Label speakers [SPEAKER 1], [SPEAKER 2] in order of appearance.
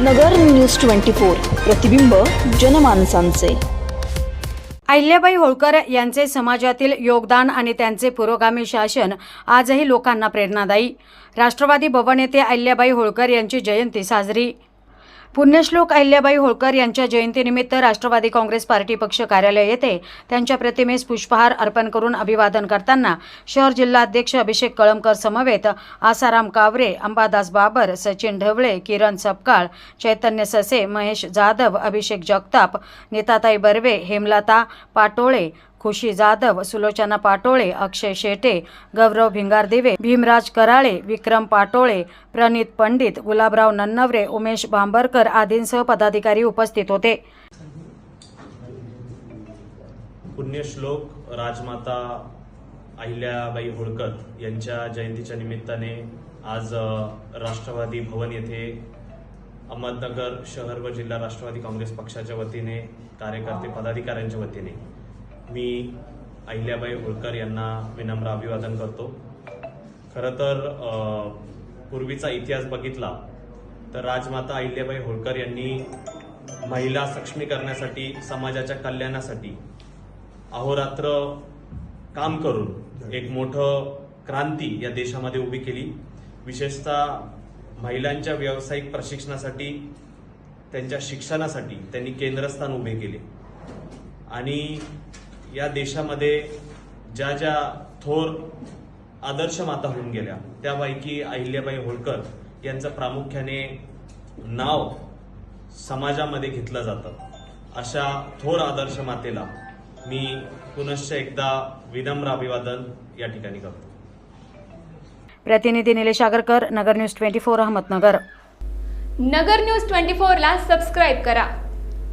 [SPEAKER 1] नगर news twenty four प्रतिबिंब जनमानसांचे.
[SPEAKER 2] अहिल्याबाई होळकर यांचे समाजातील योगदान आणि त्यांचे पुरोगामी शासन आजही लोकांना प्रेरणादायी. राष्ट्रवादी भवन येथे अहिल्याबाई होळकर यांची जयंती साजरी. पुण्यश्लोक अहिल्याबाई होळकर यांच्या जयंतीनिमित्त राष्ट्रवादी काँग्रेस पार्टी पक्ष कार्यालय येथे त्यांच्या प्रतिमेस पुष्पहार अर्पण करून अभिवादन करताना शहर जिल्हाध्यक्ष अभिषेक कळमकर समवेत आसाराम कावरे अंबादास बाबर सचिन ढवळे किरण सपकाळ चैतन्य ससे महेश जाधव अभिषेक जगताप नीताताई बर्वे हेमलता पाटोळे खुशी जाधव सुलोचना पाटोळे अक्षय शेटे गौरव भिंगारदिवे भीमराज कराळे विक्रम पाटोळे प्रणित पंडित गुलाबराव नन्नवरे उमेश भांबरकर आदींसह पदाधिकारी उपस्थित होते.
[SPEAKER 3] पुण्यश्लोक राजमाता अहिल्याबाई होळकर यांच्या जयंतीच्या निमित्ताने आज राष्ट्रवादी भवन येथे अहमदनगर शहर व जिल्हा राष्ट्रवादी काँग्रेस पक्षाच्या वतीने कार्यकर्ते पदाधिकाऱ्यांच्या वतीने मी अहिल्याबाई होळकर यांना विनम्र अभिवादन करतो. खरं तर पूर्वीचा इतिहास बघितला तर राजमाता अहिल्याबाई होळकर यांनी महिला सक्षमीकरणासाठी समाजाच्या कल्याणासाठी अहोरात्र काम करून एक मोठं क्रांती या देशामध्ये उभी केली. विशेषतः महिलांच्या व्यावसायिक प्रशिक्षणासाठी त्यांच्या शिक्षणासाठी त्यांनी केंद्रस्थान उभे केले. आणि या देशामध्ये ज्या ज्या थोर आदर्श माता होऊन गेल्या त्यापैकी अहिल्याबाई होळकर यांचं प्रामुख्याने नाव समाजामध्ये घेतलं जातं. अशा थोर आदर्श मातेला मी पुनश्च एकदा विनम्र अभिवादन या ठिकाणी करतो.
[SPEAKER 2] प्रतिनिधी Nilesh Agarkar Nagar news twenty four Ahmednagar.
[SPEAKER 4] Nagar news twenty फोरला सबस्क्राईब करा.